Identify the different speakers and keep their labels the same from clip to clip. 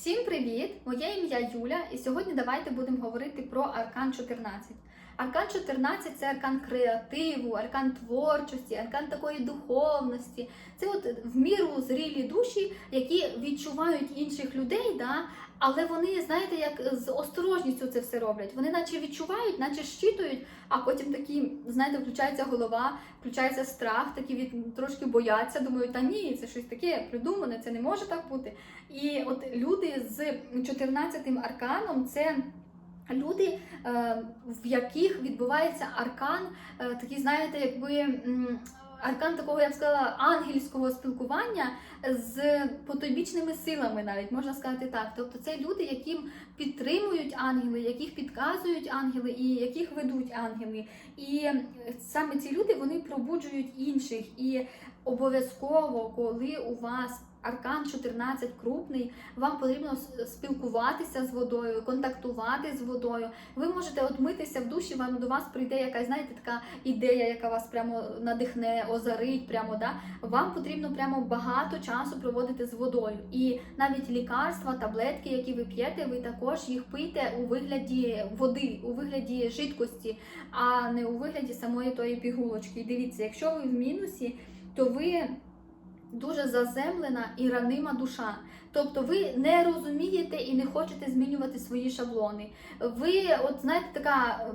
Speaker 1: Всім привіт! Моє ім'я Юля, і сьогодні давайте будемо говорити про Аркан 14. Аркан 14 це аркан креативу, аркан творчості, аркан такої духовності. Це от в міру зрілі душі, які відчувають інших людей, да? але вони, знаєте, як з осторожністю це все роблять. Вони наче відчувають, наче щитують, а потім такі, знаєте, включається голова, включається страх, такі від трошки бояться, думають, та ні, це щось таке придумане, це не може так бути. І от люди з 14-м арканом це. Люди, е, в яких відбувається аркан, е, такий, знаєте, якби аркан такого, я б сказала, ангельського спілкування з потойбічними силами, навіть можна сказати так. Тобто це люди, яким підтримують ангели, яких підказують ангели і яких ведуть ангели. І саме ці люди вони пробуджують інших. І обов'язково, коли у вас Аркан 14 крупний, вам потрібно спілкуватися з водою, контактувати з водою. Ви можете от митися в душі, вам до вас прийде якась, знаєте, така ідея, яка вас прямо надихне, озарить. Прямо да. Вам потрібно прямо багато часу проводити з водою. І навіть лікарства, таблетки, які ви п'єте, ви також їх пийте у вигляді води, у вигляді жидкості, а не у вигляді самої тої пігулочки. І дивіться, якщо ви в мінусі, то ви дуже заземлена і ранима душа. Тобто ви не розумієте і не хочете змінювати свої шаблони. Ви, от знаєте, така,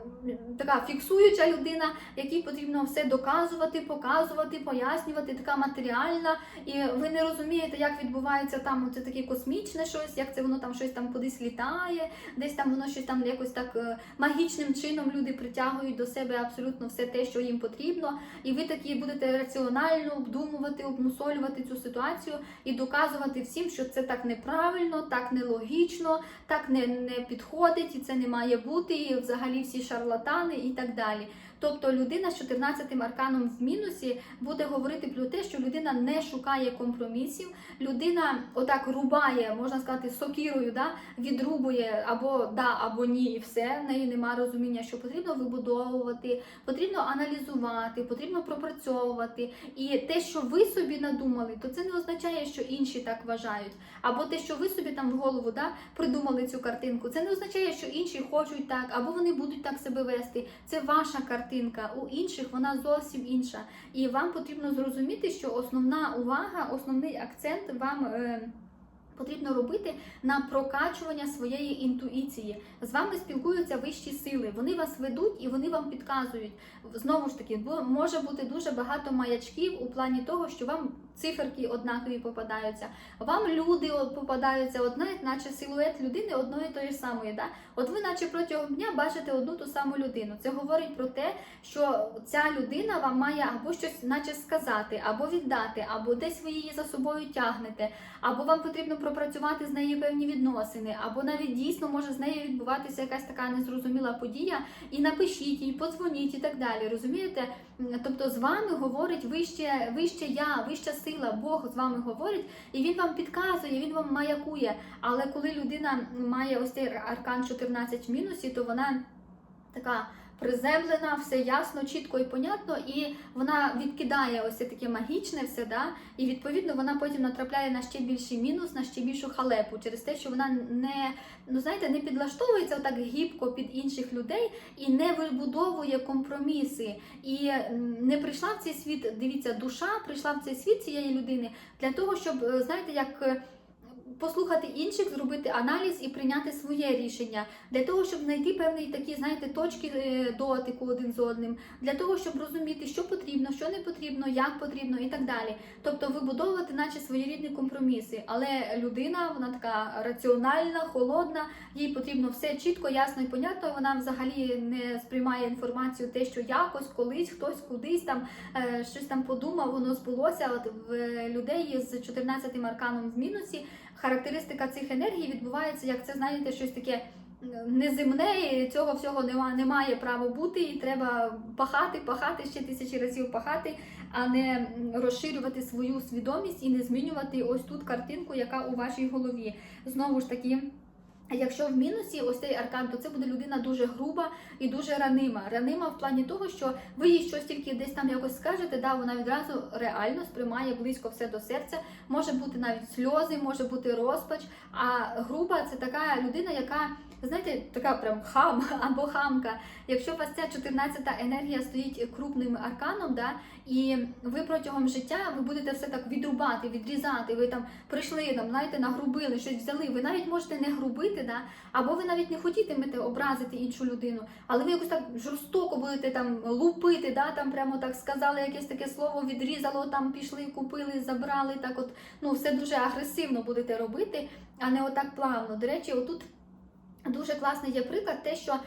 Speaker 1: така фіксуюча людина, якій потрібно все доказувати, показувати, пояснювати, така матеріальна, і ви не розумієте, як відбувається там це таке космічне щось, як це воно там щось там кудись літає, десь там воно щось там якось так е, магічним чином люди притягують до себе абсолютно все те, що їм потрібно. І ви такі будете раціонально обдумувати, обмусолювати цю ситуацію і доказувати всім, що це так неправильно, так нелогічно, так не, не підходить, і це не має бути, і взагалі всі шарлатани і так далі. Тобто людина з 14 арканом в мінусі буде говорити про те, що людина не шукає компромісів, людина отак рубає, можна сказати, сокірою, да, відрубує або да, або ні, і все. В неї нема розуміння, що потрібно вибудовувати, потрібно аналізувати, потрібно пропрацьовувати. І те, що ви собі надумали, то це не означає, що інші так вважають. Або те, що ви собі там в голову да, придумали цю картинку, це не означає, що інші хочуть так, або вони будуть так себе вести. Це ваша картинка. У інших вона зовсім інша. І вам потрібно зрозуміти, що основна увага, основний акцент вам. Е, Потрібно робити на прокачування своєї інтуїції. З вами спілкуються вищі сили. Вони вас ведуть і вони вам підказують. Знову ж таки, може бути дуже багато маячків у плані того, що вам циферки однакові попадаються. Вам люди попадаються одна, наче силует людини одної тої самої. Да? От ви, наче протягом дня, бачите одну ту саму людину. Це говорить про те, що ця людина вам має або щось, наче сказати, або віддати, або десь ви її за собою тягнете, або вам потрібно пропрацювати з нею певні відносини, або навіть дійсно може з нею відбуватися якась така незрозуміла подія, і напишіть їй, подзвоніть і так далі. Розумієте? Тобто з вами говорить вище, вище я, вища сила, Бог з вами говорить, і він вам підказує, він вам маякує. Але коли людина має ось цей аркан 14 в мінусі, то вона така приземлена, все ясно, чітко і понятно, і вона відкидає ось це таке магічне все, да? і відповідно вона потім натрапляє на ще більший мінус, на ще більшу халепу через те, що вона не ну знаєте, не підлаштовується отак гібко під інших людей і не вибудовує компроміси. І не прийшла в цей світ. Дивіться, душа прийшла в цей світ цієї людини для того, щоб е, знаєте, як. Послухати інших, зробити аналіз і прийняти своє рішення для того, щоб знайти певні такі, знаєте, точки е, дотику один з одним, для того, щоб розуміти, що потрібно, що не потрібно, як потрібно і так далі. Тобто вибудовувати, наче своєрідні компроміси. Але людина, вона така раціональна, холодна, їй потрібно все чітко, ясно і понятно. Вона взагалі не сприймає інформацію, те, що якось, колись, хтось кудись там е, щось там подумав, воно збулося. От в людей з 14 арканом в мінусі характеристика цих енергій відбувається, як це знаєте, щось таке. Неземне, і цього всього нема, немає права бути, і треба пахати, пахати ще тисячі разів пахати, а не розширювати свою свідомість і не змінювати ось тут картинку, яка у вашій голові. Знову ж таки, А якщо в мінусі ось цей аркан, то це буде людина дуже груба і дуже ранима. Ранима в плані того, що ви їй щось тільки десь там якось скажете, да, вона відразу реально сприймає близько все до серця. Може бути навіть сльози, може бути розпач. А груба це така людина, яка, знаєте, така прям хам або хамка. Якщо у вас ця 14-та енергія стоїть крупним арканом, да, і ви протягом життя ви будете все так відрубати, відрізати. Ви там прийшли, там, знаєте, нагрубили, щось взяли. Ви навіть можете не грубити, да, або ви навіть не хотітимете образити іншу людину, але ви якось так жорстоко будете там лупити, да, там прямо так сказали якесь таке слово, відрізало, там пішли, купили, забрали. Так, от ну все дуже агресивно будете робити, а не отак плавно. До речі, отут. Дуже класний є приклад, те, що, е,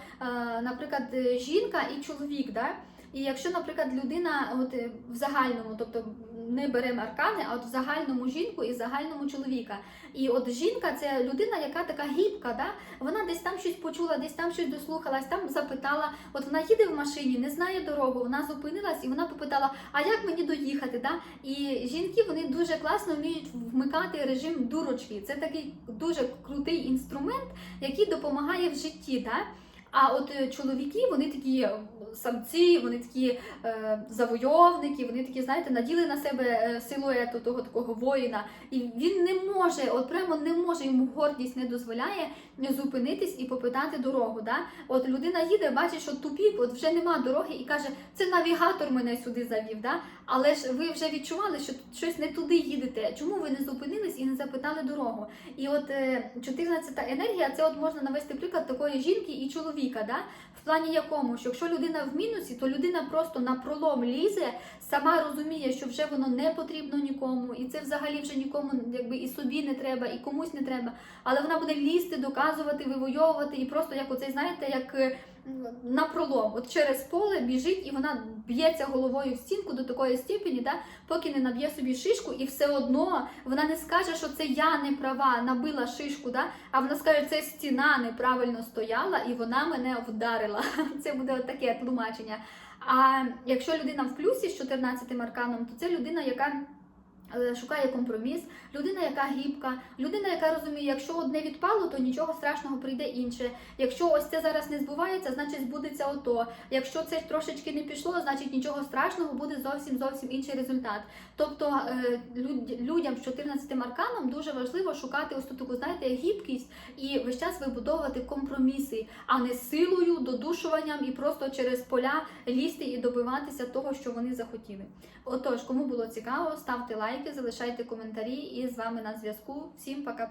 Speaker 1: наприклад, жінка і чоловік, да? і якщо, наприклад, людина от, е, в загальному, тобто не беремо аркани, а от в загальному жінку і в загальному чоловіка. І от жінка це людина, яка така гібка, да? вона десь там щось почула, десь там щось дослухалась, там запитала. От вона їде в машині, не знає дорогу, вона зупинилась і вона попитала, а як мені доїхати? Да? І жінки вони дуже класно вміють вмикати режим дурочки. Це такий дуже крутий інструмент, який допомагає в житті. Да? А от е, чоловіки, вони такі е, самці, вони такі е, завойовники, вони такі, знаєте, наділи на себе е, силуету того такого воїна. І він не може, от прямо не може, йому гордість не дозволяє зупинитись і попитати дорогу. Да? От людина їде, бачить, що тупік, от вже нема дороги, і каже, це навігатор мене сюди завів. Да? Але ж ви вже відчували, що щось не туди їдете. Чому ви не зупинились і не запитали дорогу? І от е, 14-та енергія, це от можна навести приклад такої жінки і чоловіка. Да? В плані якому, що якщо людина в мінусі, то людина просто на пролом лізе, сама розуміє, що вже воно не потрібно нікому, і це взагалі вже нікому якби і собі не треба, і комусь не треба. Але вона буде лізти, доказувати, вивойовувати, і просто як оцей, знаєте, як. На пролом, от через поле біжить і вона б'ється головою в стінку до такої степені, да, поки не наб'є собі шишку, і все одно вона не скаже, що це я не права, набила шишку, да, а вона скаже, це стіна неправильно стояла і вона мене вдарила. Це буде от таке тлумачення. А якщо людина в плюсі з 14 арканом, то це людина, яка шукає компроміс, людина, яка гібка, людина, яка розуміє, якщо одне відпало, то нічого страшного прийде інше. Якщо ось це зараз не збувається, значить збудеться ото. Якщо це трошечки не пішло, значить нічого страшного буде зовсім зовсім інший результат. Тобто е, людям з 14 арканом дуже важливо шукати ось таку, знаєте, гібкість і весь час вибудовувати компроміси, а не силою, додушуванням і просто через поля лізти і добиватися того, що вони захотіли. Отож, кому було цікаво, ставте лайки, залишайте коментарі і з вами на зв'язку. Всім пока-пока.